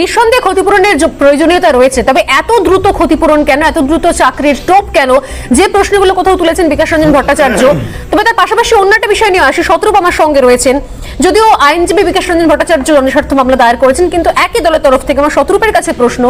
নিঃসন্দেহে ক্ষতিপূরণের প্রয়োজনীয়তা রয়েছে, তবে এত দ্রুত ক্ষতিপূরণ কেন? এত দ্রুত চাকরির টোপ কেন? যে প্রশ্নগুলো কোথাও তুলেছেন বিকাশ রঞ্জন ভট্টাচার্য। তবে তার পাশাপাশি অন্য একটা বিষয় নিয়ে আসি শত্রুপ আমার সঙ্গে রয়েছেন। যদিও আইনজীবী বিকাশ রঞ্জন ভট্টাচার্য জনস্বার্থ মামলা দায়ের করেছেন, কিন্তু একই দলের তরফ থেকে আমার শত্রুপের কাছে প্রশ্ন,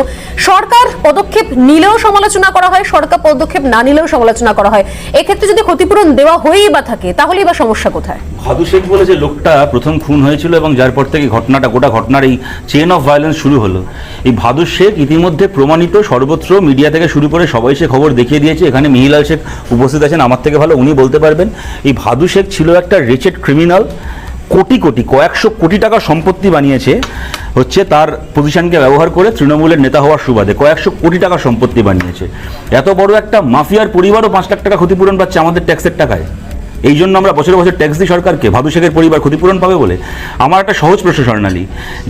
সরকার পদক্ষেপ নিলেও সমালোচনা করা হয়, সরকার পদক্ষেপ না নিলেও সমালোচনা করা হয়? এক্ষেত্রে যদি ক্ষতিপূরণ দেওয়া হয়েই বা থাকে, তাহলেই বা সমস্যা কোথায়? ভাদু শেখ বলে যে লোকটা প্রথম খুন হয়েছিল এবং যার পর থেকে ঘটনাটা, গোটা ঘটনার এই চেন অফ ভায়োলেন্স শুরু হলো। এই ভাদু শেখ ইতিমধ্যে প্রমাণিত সর্বত্র মিডিয়া থেকে শুরু করে সবাই সে খবর দেখিয়ে দিয়েছে। এখানে মিহিলাল শেখ উপস্থিত আছেন, আমার থেকে ভালো উনি বলতে পারবেন। এই ভাদু শেখ ছিল একটা রিচেড ক্রিমিনাল, কোটি কোটি, কয়েকশো কোটি টাকার সম্পত্তি বানিয়েছে, হচ্ছে তার পজিশনকে ব্যবহার করে তৃণমূলের নেতা হওয়ার সুবাদে কয়েকশো কোটি টাকার সম্পত্তি বানিয়েছে। এত বড় একটা মাফিয়ার পরিবারও পাঁচ লাখ টাকা ক্ষতিপূরণ পাচ্ছে আমাদের ট্যাক্সের টাকায়। এই জন্য আমরা বছরে বছর ট্যাক্স দিই সরকারকে। ভাদু শেখের পরিবার ক্ষতিপূরণ পাবে বলে। আমার একটা সহজ প্রশ্ন স্বর্ণালী।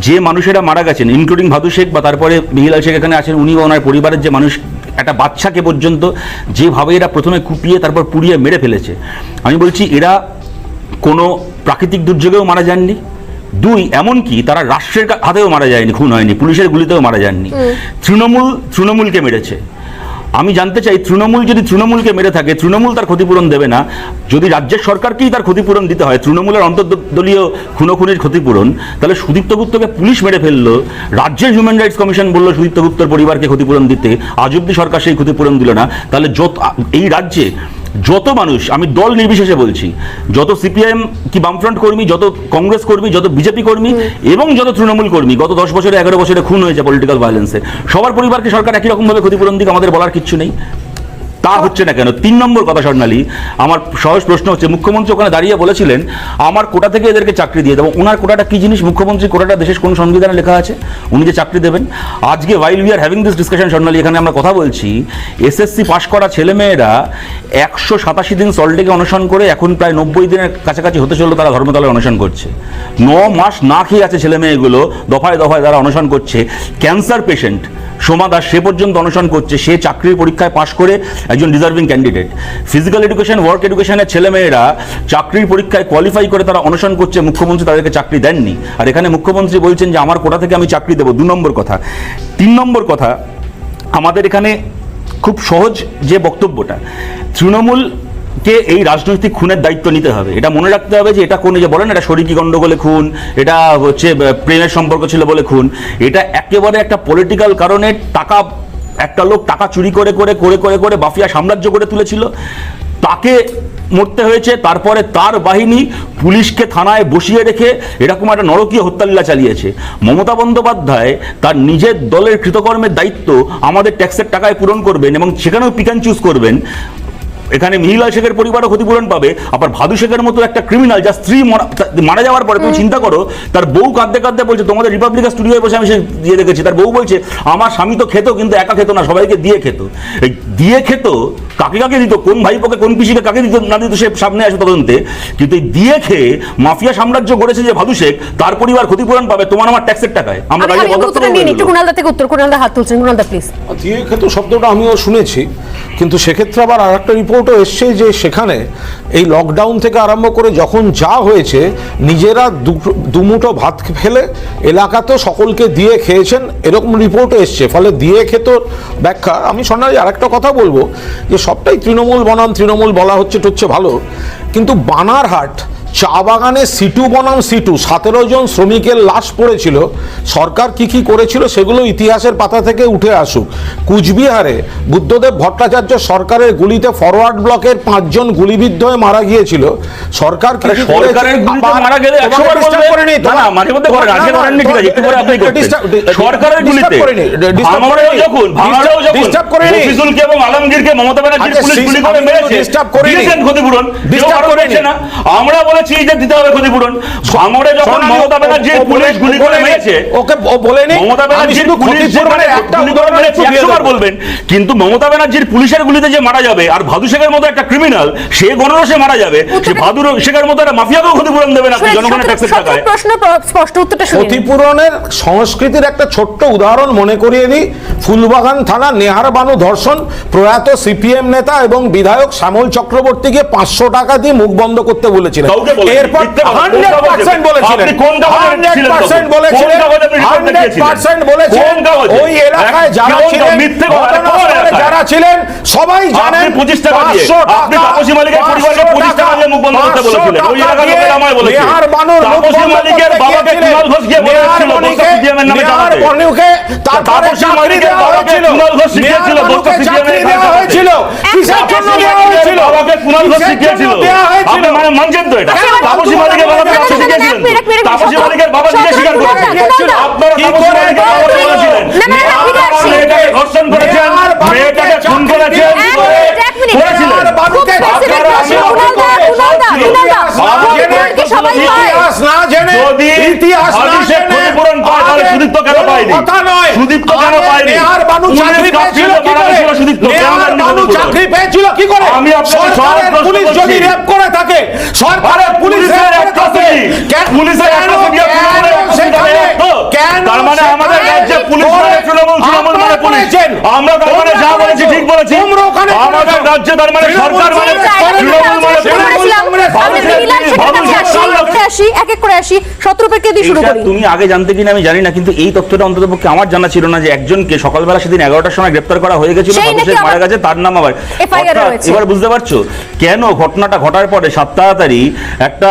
যে মানুষেরা মারা গেছেন ইনক্লুডিং ভাদু শেখ বা তারপরে মিহিলাল শেখ এখানে আছেন উনি বা ওনার পরিবারের যে মানুষ একটা বাচ্চাকে পর্যন্ত যেভাবে এরা প্রথমে কুপিয়ে তারপর পুড়িয়ে মেরে ফেলেছে। আমি বলছি এরা কোনো প্রাকৃতিক দুর্যোগেও মারা যাননি। দুই এমনকি তারা রাষ্ট্রের হাতেও মারা যায়নি খুন হয়নি পুলিশের গুলিতেও মারা যাননি। তৃণমূল তৃণমূলকে মেরেছে। আমি জানতে চাই, তৃণমূল যদি তৃণমূলকে মেরে থাকে, তৃণমূল তার ক্ষতিপূরণ দেবে না। যদি রাজ্যের সরকারকেই তার ক্ষতিপূরণ দিতে হয়, তৃণমূলের অন্তর্দলীয় খুনোখুনির ক্ষতিপূরণ, তাহলে সুদীপ্ত গুপ্তকে পুলিশ মেরে ফেলল। রাজ্যের হিউম্যান রাইটস কমিশন বলল, সুদীপ্ত গুপ্তর পরিবারকে ক্ষতিপূরণ দিতে। আজ অব্দি সরকার সেই ক্ষতিপূরণ দিল না। তাহলে যত এই রাজ্যে যত মানুষ আমি দল নির্বিশেষে বলছি যত সিপিআইএম কি বামফ্রন্ট কর্মী যত কংগ্রেস কর্মী যত বিজেপি কর্মী এবং যত তৃণমূল কর্মী গত দশ বছরে এগারো বছরে খুন হয়েছে পলিটিক্যাল ভায়োলেন্সে সবার পরিবারকে সরকার একই রকমভাবে ক্ষতিপূরণ দিকে আমাদের বলার কিছু নেই। তা হচ্ছে না কেন? তিন নম্বর কথা স্বর্ণালী, আমার সহজ প্রশ্ন হচ্ছে, মুখ্যমন্ত্রী ওখানে দাঁড়িয়ে বলেছিলেন, আমার কোটা থেকে এদেরকে চাকরি দিয়ে দেবো। ওনার কোটাটা কি জিনিস? মুখ্যমন্ত্রী কোটাটা দেশের কোন সংবিধানে লেখা আছে? উনি যে চাকরি দেবেন। আজকে while we are having this discussion Swarnali, এখানে আমরা কথা বলছি এসএসসি পাশ করা ছেলেমেয়েরা একশো সাতাশি দিন সল্টেকে অনশন করে এখন প্রায় নব্বই দিনের কাছাকাছি হতে চলল তারা ধর্মতলায় অনশন করছে। ন মাস না খেয়ে আছে ছেলে মেয়েগুলো দফায় দফায় তারা অনশন করছে। ক্যান্সার পেশেন্ট সোমা দাস সে পর্যন্ত অনশন করছে। সে চাকরির পরীক্ষায় পাশ করে একজন deserving candidate physical education work এডুকেশনের ছেলেমেয়েরা চাকরির পরীক্ষায় কোয়ালিফাই করে তারা অনশন করছে, মুখ্যমন্ত্রী তাদেরকে চাকরি দেননি। আর এখানে মুখ্যমন্ত্রী বলছেন যে, আমার কোটা থেকে আমি চাকরি দেবো? দু নম্বর কথা। তিন নম্বর কথা, আমাদের এখানে খুব সহজ যে বক্তব্যটা তৃণমূল কে এই রাজনৈতিক খুনের দায়িত্ব নিতে হবে। এটা মনে রাখতে হবে যে, এটা কোন যে বলেন এটা শরিকি গন্ডগোলে খুন, এটা হচ্ছে, প্রেমের সম্পর্ক ছিল বলে খুন, এটা একেবারে একটা পলিটিক্যাল কারণে টাকা একটা লোক টাকা চুরি করে করে করে করে করে বাফিয়া সাম্রাজ্য করে তুলেছিল। তাকে মরতে হয়েছে, তারপরে তার বাহিনী পুলিশকে থানায় বসিয়ে রেখে এরকম একটা নরকীয় হত্যালীলা চালিয়েছে। মমতা বন্দ্যোপাধ্যায় তার নিজের দলের কৃতকর্মের দায়িত্ব আমাদের ট্যাক্সের টাকায় পূরণ করবেন এবং সেখানেও পিক অ্যান্ড চুজ করবেন। এখানে মিহিলা শেখের পরিবারও ক্ষতিপূরণ পাবে। আবার ভাদু শেখের মতো একটা ক্রিমিনাল যার স্ত্রী মারা যাওয়ার পরে তুমি চিন্তা করো তার বউ কাঁদতে কাঁদতে বলছে তোমাদের রিপাবলিকা স্টুডিওয়ে বসে আমি সে দিয়ে দেখেছি। তার বউ বলছে আমার স্বামী তো খেত কিন্তু একা খেত না সবাইকে দিয়ে খেত। এই দিয়ে খেত কাকে কাকে দিত কোন ভাইপোকে কোন পিসিকে কাকে দিত না দিত সে সামনে আসে তদন্তে। কিন্তু এই দিয়ে খেয়ে মাফিয়া সাম্রাজ্য গড়েছে যে ভাদু শেখ তার পরিবার ক্ষতিপূরণ পাবে। তোমার আমার ট্যাক্সের টাকায়। আমরা এগুলো। কুণালদা থেকে উত্তর কুণালদা হাত তুলছেন। কুণালদা প্লিজ দিয়ে শব্দটা আমিও শুনেছি। কিন্তু সেক্ষেত্রে আবার আর একটা রিপোর্টও এসছে যে সেখানে এই লকডাউন থেকে আরম্ভ করে যখন যা হয়েছে, নিজেরা দুমুঠো ভাত ফেলে এলাকাতেও সকলকে দিয়ে খেয়েছেন, এরকম রিপোর্টও এসছে। ফলে দিয়ে খেত ব্যাখ্যা, আমি সন্ন্যাসী আর একটা কথা বলব, যে সবটাই তৃণমূল বনাম, তৃণমূল বলা হচ্ছে টচ্ছে ভালো। কিন্তু বানারহাট চা বাগানে সিটু বনাম সিটু সতেরো জন শ্রমিকের লাশ পড়েছিল সরকার কি কি করেছিল সেগুলো ইতিহাসের পাতা থেকে উঠে আসুক কুচবিহারে বুদ্ধদেব ভট্টাচার্য সরকারের গুলিতে ফরওয়ার্ড ব্লকের পাঁচজন গুলিবিদ্ধ হয়ে মারা গিয়েছিল সরকার কি আরে কি করেছে? সরকারের গুলিতে আবার- মারা গেলে তোমাকে 100 বার disturb বলবে। করিনি, না, না, মাঝে মধ্যে করেন, আজকে না, করেননি, ঠিক আছে, একটু পরে আপনি করতেন। disturb- disturb- সরকারের গুলিতে করিনি, disturb ভাঙড়েও করিনি, যখন ভাঙড়েও যখন disturb করিনি। মফিজুলকে এবং আলমগীরকে মমতা ব্যানার্জির পুলিশ গুলি করে মেরেছে কিন্তু disturb করিনি। দিয়েছেন ক্ষতিপূরণ কেউ Disturb বলেছি যে দিতে হবে ক্ষতিপূরণ। ভাঙড়ে যখন মমতা ব্যানার্জির ও পুলিশ গুলি করে মেরেছে ওকে ও বলেনি মমতা আমি ব্যানার্জির পুলিশ একটা গুলি করে উদাহরণ মেরেছে, একটু দিয়ে 100 বার বলবেন কিন্তু মমতা ব্যানার্জির পুলিশের গুলিতে যে মারা যাবে আর ভাদু শেখের মতো একটা ক্রিমিনাল সে গণরসে মারা যাবে। সে ভাদু শেখের মতো একটা মাফিয়াকেও ক্ষতিপূরণ দেবেন আপনি জনগণের ট্যাক্সের টাকায়। প্রশ্ন স্পষ্ট উত্তরটা শুনুন। ক্ষতিপূরণের সংস্কৃতির একটা ছোট্ট উদাহরণ মনে করিয়ে দিই। ফুলবাগান থানা নেহার বানু ধর্ষণ প্রয়াত সিপিএম নেতা এবং বিধায়ক শ্যামল চক্রবর্তীকে পাঁচশো টাকা দিয়ে মুখ বন্ধ করতে বলেছিলেন। এরপর মিথ্যে কথা, কোন 100% বলেছিলেন কোন কাগজে 100% ছিলেন তখন? বলেছিলেন কোন কাগজে আপনি report দেখিয়েছিলেন? 100% বলেছিলেন? ওই এলাকায় যারা ছিলেন মিথ্যে কথা, ছিলেন সবাই জানেন আপনি 25 টাকা আপনি তাপসী মালিকের পরিবারকে 25 টাকা দিয়ে মুখ বন্ধ করতে বলেছিলেন। ওই এলাকার দিয়ে আমায় বলেছে। নেহার বানুর মুখ তাপসী মালিকের বাবাকে কুণাল ঘোষ গিয়ে বলে নেহার এসেছিল, বানুকে- দোষটা CPM এর নামে নেহার চালাতে। তাপসী মালিকের বাবাকে কুণাল ঘোষ শিখিয়েছিল, দোষটা বানুকে CPM এর চাকরি নামে দেওয়া হয়েছিল কিসের জন্য দেওয়া হয়েছিল বাবাকে কুণাল ঘোষ শিখিয়েছিল। জন্য দেওয়া হয়েছিল আপনি মানে মানছেন তো এটা? তাপসী মালিকের বাবাকে না, না, আপনি না, না, শিখিয়েছিলেন। এক মিনিট, এক মিনিট, তাপসী মালিকের বাবা নিজে স্বীকার করেছেন। দা, কুণাল দা। আপনারা তাপসী মালিকের বাবাকে বলেছিলেন। ধর্ষণ করেছেন, সুদীপ্ত কেন পায়নি? সুদীপ্ত কেন পায়নি? নেহার বানু চাকরি পেয়েছিল কি করে? সুদীপ্ত, বানু চাকরি পেয়েছিল কি করে? আমি সরকারের পুলিশ যদি রেপ করে থাকে সরকারের পুলিশের atrocity, কেন- পুলিশের আর তৃণমূলের কেন তার মানে আমাদের রাজ্যে পুলিশ তৃণমূল, তৃণমূল মানে পুলিশ। আমরা তার মানে তোমরা যা বলেছি করেছ। ঠিক বলেছি। তোমরা ওখানে আমাদের করেছ। রাজ্যে তার মানে সরকার মানে তৃণমূল মানে আসি, এক এক করে আসি, আসি শত্রুপেক্ষে দিয়ে শুরু করি। তুমি আগে জানতে কিনা আমি জানি না কিন্তু এই তথ্যটা অন্তত পক্ষে আমার জানা ছিল না যে একজনকে সকালবেলা সেদিন এগারোটার সময় গ্রেপ্তার করা হয়ে গেছিল মারা গেছে তার নাম আবার। এবার বুঝতে পারছ কেন ঘটনাটা ঘটার পরে সাত তাড়াতাড়ি একটা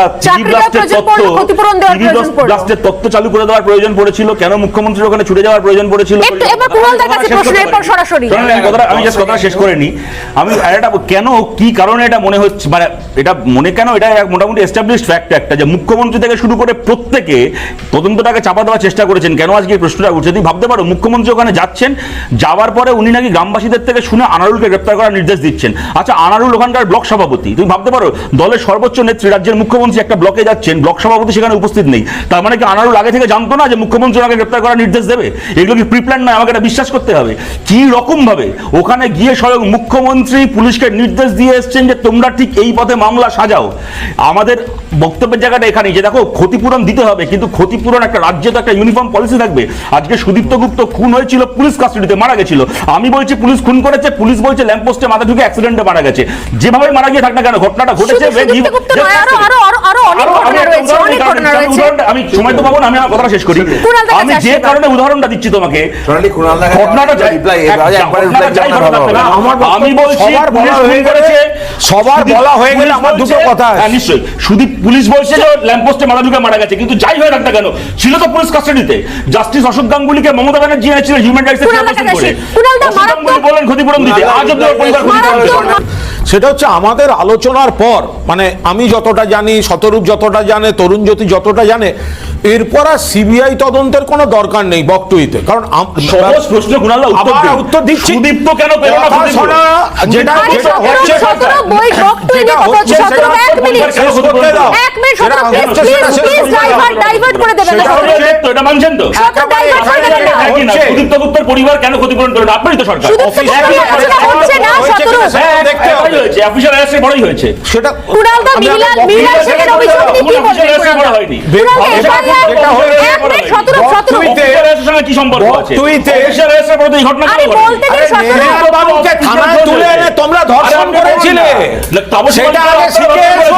ব্লাস্টের তথ্য চালু করে দেওয়ার প্রয়োজন পড়েছিল কেন মুখ্যমন্ত্রীর ওখানে ছুটে যাওয়ার প্রয়োজন পড়েছিল। আমি কথাটা জাস্ট কথা শেষ করে নি। আমি একটা কেন কি কারণে এটা মনে হচ্ছে মানে এটা মনে কেন এটা মোটামুটি এস্টাবলিশড ফ্যাক্ট একটা যে মুখ্যমন্ত্রী থেকে শুরু করে প্রত্যেকে তদন্তটাকে চাপা দেওয়ার চেষ্টা করেছেন। কেন আজকে এই প্রশ্নটা উঠছে? তুমি ভাবতে পারো, মুখ্যমন্ত্রী ওখানে যাচ্ছেন, যাওয়ার পরে উনি নাকি গ্রামবাসীদের থেকে শুনে আনারুলকে গ্রেপ্তার করার নির্দেশ দিচ্ছেন। আচ্ছা আনারুল ওখানকার ব্লক সভাপতি। তুমি ভাবতে পারো, দলের সর্বোচ্চ নেত্রী, রাজ্যের মুখ্যমন্ত্রী একটা ব্লকে যাচ্ছেন, ব্লক সভাপতি সেখানে উপস্থিত নেই। তার মানে কি আনারুল আগে থেকে জানতো না যে মুখ্যমন্ত্রী ওনাকে গ্রেপ্তার করার নির্দেশ দেবে? এগুলো কি প্রিপ্ল্যান নয়? আমাকে এটা বিশ্বাস করতে হবে। কি রকম ভাবে ওখানে গিয়ে স্বয়ং মুখ্যমন্ত্রী পুলিশকে নির্দেশ দিয়ে এসছেন যে তোমরা ঠিক এই পথে মামলা সাজাও? আমাদের বক্তব্যের জায়গাটা এখানেই যে দেখো ক্ষতিপূরণ দিতে হবে কিন্তু ক্ষতিপূরণ একটা রাজ্যে তো একটা ইউনিফর্ম পলিসি থাকবে। আজকে সুদীপ্ত গুপ্ত খুন হয়েছিল পুলিশ কাস্টডিতে মারা গেছিল। আমি বলছি পুলিশ খুন করেছে পুলিশ বলছে ল্যাম্পপোস্টে মাথা ঢুকে অ্যাক্সিডেন্টে মারা গেছে। যেভাবে মারা গিয়ে থাক না কেন ঘটনাটা ঘটেছে শুধু আমি সময় তো পাবো না আমি আমার কথাটা শেষ করি। আমি যে কারণে উদাহরণটা দিচ্ছি তোমাকে ঘটনাটা আমি বলছি সবার পুলিশ খুন হয়ে করেছে গেলে- সবার সুদীপ- বলা হয়ে গেলে পুলিশ আমার দুটো কথা। হ্যাঁ, নিশ্চয়ই। সুদীপ পুলিশ বলছে যে ল্যাম্পপোস্টে মাথা ঢুকে মারা গেছে। কিন্তু যাই হয়ে থাক না কেন? ছিল তো পুলিশ কাস্টাডিতে জাস্টিস অশোক গাঙ্গুলিকে মমতা ব্যানার্জি এনেছিল হিউম্যান রাইটস এর বলেন ক্ষতিপূরণ দিতে। আজ অব্দি পরিবার ক্ষতিপূরণ। সেটা হচ্ছে আমাদের আলোচনার পর মানে আমি যতটা জানি শতরূপ যতটা জানে তরুণ জ্যোতি যতটা জানে এরপর আর সিবিআই তদন্তের কোনো দরকার নেই বকটুইতে কারণ সহজ প্রশ্ন উত্তর আবার উত্তর দিচ্ছি সুদীপ্ত কেন পেল না ক্ষতিপূরণ? যেটা যেটা হচ্ছে যেটা সেটা শেষ করতে দাও। সেটা সেটা শেষ করে দেবেন তো এটা মানছেন তো। সুদীপ্ত গুপ্তের পরিবার কেন ক্ষতিপূরণ করলেন আপনারই তো সরকার অফিস- দেখতে হয়েছে অফিসার অ্যারেস্টের বড়ই হয়েছে সেটা কুণালদা মিলাল মিলাল বক্তব্য অভিযোগ নিয়ে কি দাও। বলবেন হয়নি। কি সম্পর্ক আছে বক্তব্যে- অফিসার অ্যারেস্টের পরে এই ঘটনা আরে বলতে দিন আরে সতেরো। বাবুকে থানায় তুলে এনে তোমরা ধর্ষণ করেছিলে সেটা আগে শিখে এসো।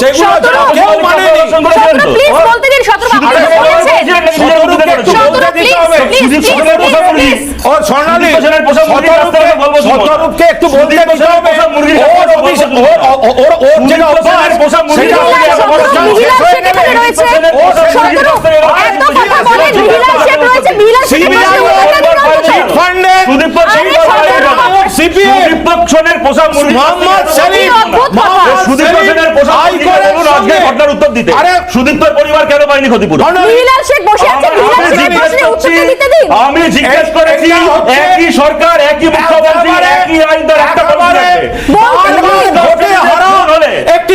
সেগুলো কেউ মানেনি please বলতে দিন, সতেরো ও শতরূপকে- একটু বলতে দিতে হবে ওর ওর ওর যেটা অভ্যাস পোষা মুরগি হয়ে হয়ে সুদীপ্তর পরিবার কেন পায়নি ক্ষতিপূরণ শেখ বসে আছে, করছি আমি জিজ্ঞেস করেছি একই সরকার একই মুখ্যমন্ত্রী একই আইন দ্বারা একটা একটি